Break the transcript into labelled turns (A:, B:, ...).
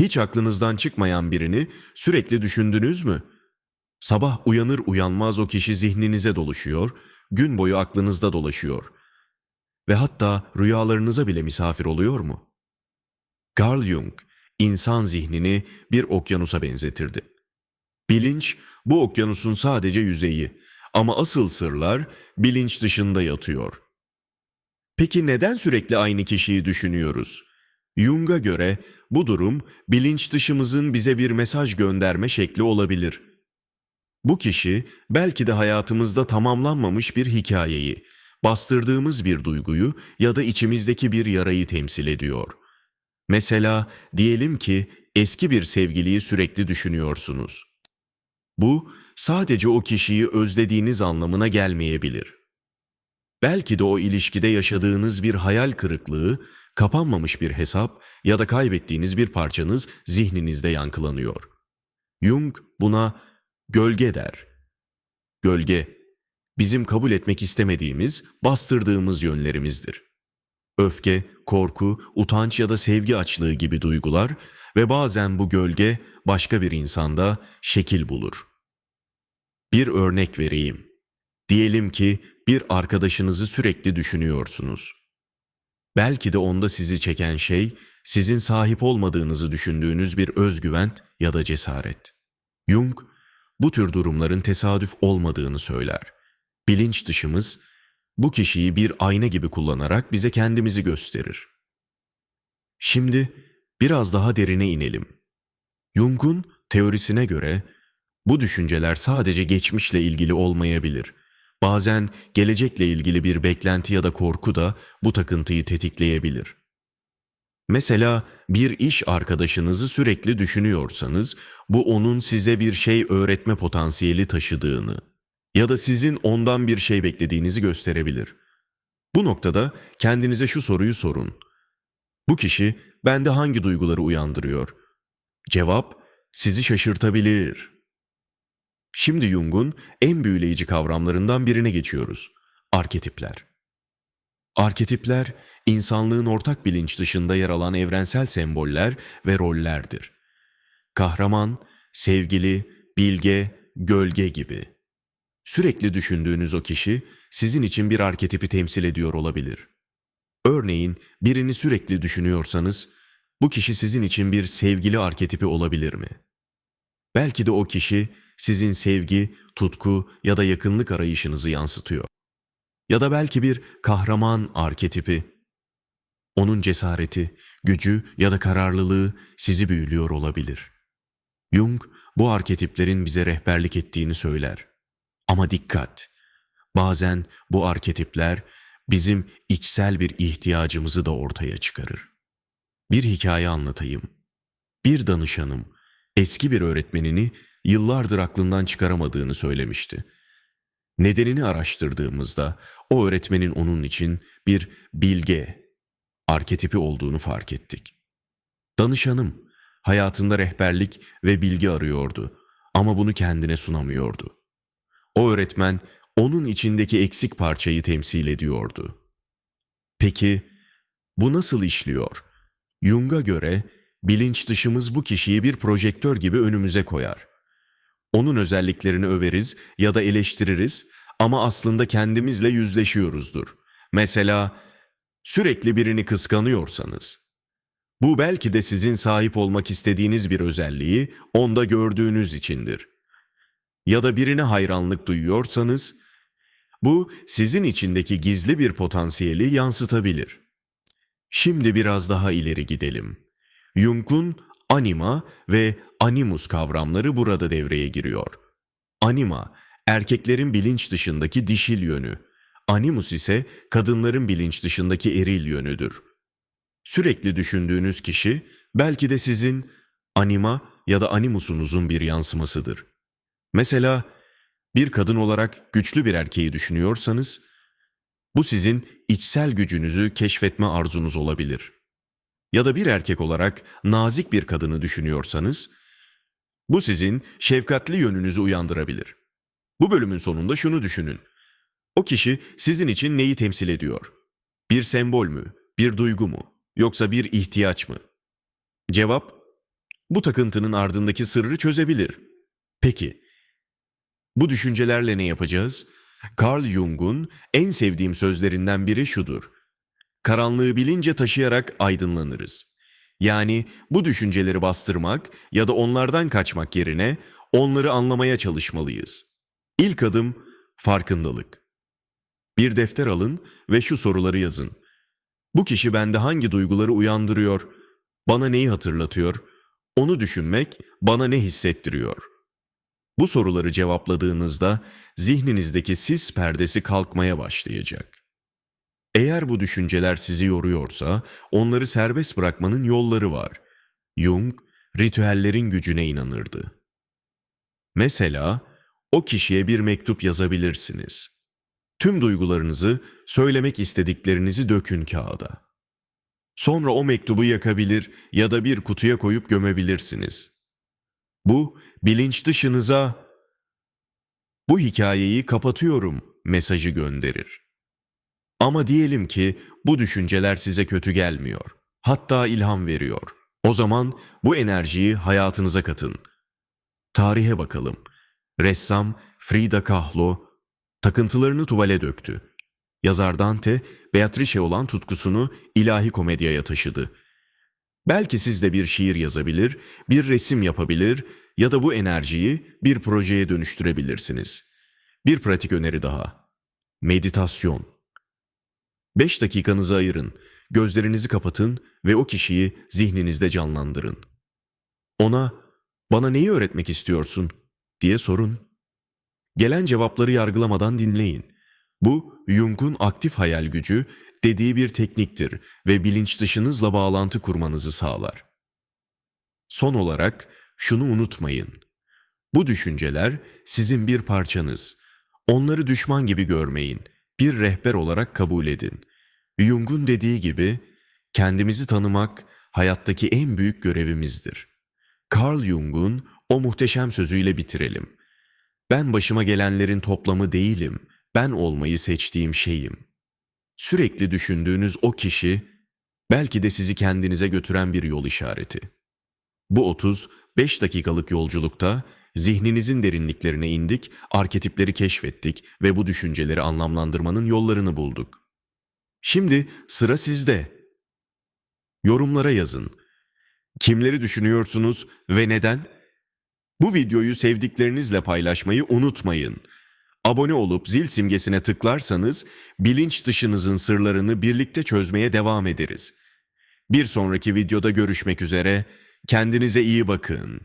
A: Hiç aklınızdan çıkmayan birini sürekli düşündünüz mü? Sabah uyanır uyanmaz o kişi zihninize doluşuyor, gün boyu aklınızda dolaşıyor. Ve hatta rüyalarınıza bile misafir oluyor mu? Carl Jung, insan zihnini bir okyanusa benzetirdi. Bilinç, bu okyanusun sadece yüzeyi ama asıl sırlar bilinç dışında yatıyor. Peki neden sürekli aynı kişiyi düşünüyoruz? Jung'a göre bu durum bilinç dışımızın bize bir mesaj gönderme şekli olabilir. Bu kişi belki de hayatımızda tamamlanmamış bir hikayeyi, bastırdığımız bir duyguyu ya da içimizdeki bir yarayı temsil ediyor. Mesela diyelim ki eski bir sevgiliyi sürekli düşünüyorsunuz. Bu sadece o kişiyi özlediğiniz anlamına gelmeyebilir. Belki de o ilişkide yaşadığınız bir hayal kırıklığı, kapanmamış bir hesap ya da kaybettiğiniz bir parçanız zihninizde yankılanıyor. Jung buna gölge der. Gölge, bizim kabul etmek istemediğimiz, bastırdığımız yönlerimizdir. Öfke, korku, utanç ya da sevgi açlığı gibi duygular ve bazen bu gölge başka bir insanda şekil bulur. Bir örnek vereyim. Diyelim ki bir arkadaşınızı sürekli düşünüyorsunuz. Belki de onda sizi çeken şey sizin sahip olmadığınızı düşündüğünüz bir özgüven ya da cesaret. Jung bu tür durumların tesadüf olmadığını söyler. Bilinç dışımız bu kişiyi bir ayna gibi kullanarak bize kendimizi gösterir. Şimdi biraz daha derine inelim. Jung'un teorisine göre bu düşünceler sadece geçmişle ilgili olmayabilir. Bazen gelecekle ilgili bir beklenti ya da korku da bu takıntıyı tetikleyebilir. Mesela bir iş arkadaşınızı sürekli düşünüyorsanız bu onun size bir şey öğretme potansiyeli taşıdığını ya da sizin ondan bir şey beklediğinizi gösterebilir. Bu noktada kendinize şu soruyu sorun. Bu kişi bende hangi duyguları uyandırıyor? Cevap sizi şaşırtabilir. Şimdi Jung'un en büyüleyici kavramlarından birine geçiyoruz. Arketipler. Arketipler, insanlığın ortak bilinç dışında yer alan evrensel semboller ve rollerdir. Kahraman, sevgili, bilge, gölge gibi. Sürekli düşündüğünüz o kişi sizin için bir arketipi temsil ediyor olabilir. Örneğin birini sürekli düşünüyorsanız bu kişi sizin için bir sevgili arketipi olabilir mi? Belki de o kişi sizin sevgi, tutku ya da yakınlık arayışınızı yansıtıyor. Ya da belki bir kahraman arketipi. Onun cesareti, gücü ya da kararlılığı sizi büyülüyor olabilir. Jung bu arketiplerin bize rehberlik ettiğini söyler. Ama dikkat! Bazen bu arketipler bizim içsel bir ihtiyacımızı da ortaya çıkarır. Bir hikaye anlatayım. Bir danışanım eski bir öğretmenini yıllardır aklından çıkaramadığını söylemişti. Nedenini araştırdığımızda o öğretmenin onun için bir bilge, arketipi olduğunu fark ettik. Danışanım hayatında rehberlik ve bilgi arıyordu ama bunu kendine sunamıyordu. O öğretmen onun içindeki eksik parçayı temsil ediyordu. Peki bu nasıl işliyor? Jung'a göre bilinç dışımız bu kişiyi bir projektör gibi önümüze koyar. Onun özelliklerini överiz ya da eleştiririz ama aslında kendimizle yüzleşiyoruzdur. Mesela sürekli birini kıskanıyorsanız. Bu belki de sizin sahip olmak istediğiniz bir özelliği onda gördüğünüz içindir. Ya da birine hayranlık duyuyorsanız, bu sizin içindeki gizli bir potansiyeli yansıtabilir. Şimdi biraz daha ileri gidelim. Jung'un anima ve animus kavramları burada devreye giriyor. Anima, erkeklerin bilinç dışındaki dişil yönü. Animus ise kadınların bilinç dışındaki eril yönüdür. Sürekli düşündüğünüz kişi belki de sizin anima ya da animusunuzun bir yansımasıdır. Mesela bir kadın olarak güçlü bir erkeği düşünüyorsanız, bu sizin içsel gücünüzü keşfetme arzunuz olabilir. Ya da bir erkek olarak nazik bir kadını düşünüyorsanız, bu sizin şefkatli yönünüzü uyandırabilir. Bu bölümün sonunda şunu düşünün. O kişi sizin için neyi temsil ediyor? Bir sembol mü? Bir duygu mu? Yoksa bir ihtiyaç mı? Cevap, bu takıntının ardındaki sırrı çözebilir. Peki, bu düşüncelerle ne yapacağız? Carl Jung'un en sevdiğim sözlerinden biri şudur. Karanlığı bilince taşıyarak aydınlanırız. Yani bu düşünceleri bastırmak ya da onlardan kaçmak yerine onları anlamaya çalışmalıyız. İlk adım farkındalık. Bir defter alın ve şu soruları yazın. Bu kişi bende hangi duyguları uyandırıyor? Bana neyi hatırlatıyor? Onu düşünmek bana ne hissettiriyor? Bu soruları cevapladığınızda zihninizdeki sis perdesi kalkmaya başlayacak. Eğer bu düşünceler sizi yoruyorsa onları serbest bırakmanın yolları var. Jung ritüellerin gücüne inanırdı. Mesela o kişiye bir mektup yazabilirsiniz. Tüm duygularınızı, söylemek istediklerinizi dökün kağıda. Sonra o mektubu yakabilir ya da bir kutuya koyup gömebilirsiniz. Bu bilinç dışınıza bu hikayeyi kapatıyorum mesajı gönderir. Ama diyelim ki bu düşünceler size kötü gelmiyor. Hatta ilham veriyor. O zaman bu enerjiyi hayatınıza katın. Tarihe bakalım. Ressam Frida Kahlo takıntılarını tuvale döktü. Yazar Dante, Beatrice olan tutkusunu ilahi komedyaya taşıdı. Belki siz de bir şiir yazabilir, bir resim yapabilir ya da bu enerjiyi bir projeye dönüştürebilirsiniz. Bir pratik öneri daha. Meditasyon. 5 dakikanızı ayırın, gözlerinizi kapatın ve o kişiyi zihninizde canlandırın. Ona, bana neyi öğretmek istiyorsun diye sorun. Gelen cevapları yargılamadan dinleyin. Bu Jung'un aktif hayal gücü dediği bir tekniktir ve bilinç dışınızla bağlantı kurmanızı sağlar. Son olarak şunu unutmayın. Bu düşünceler sizin bir parçanız. Onları düşman gibi görmeyin. Bir rehber olarak kabul edin. Jung'un dediği gibi kendimizi tanımak hayattaki en büyük görevimizdir. Carl Jung'un o muhteşem sözüyle bitirelim. Ben başıma gelenlerin toplamı değilim. Ben olmayı seçtiğim şeyim. Sürekli düşündüğünüz o kişi belki de sizi kendinize götüren bir yol işareti. Bu 30-5 dakikalık yolculukta zihninizin derinliklerine indik, arketipleri keşfettik ve bu düşünceleri anlamlandırmanın yollarını bulduk. Şimdi sıra sizde. Yorumlara yazın. Kimleri düşünüyorsunuz ve neden? Bu videoyu sevdiklerinizle paylaşmayı unutmayın. Abone olup zil simgesine tıklarsanız bilinç dışınızın sırlarını birlikte çözmeye devam ederiz. Bir sonraki videoda görüşmek üzere. Kendinize iyi bakın.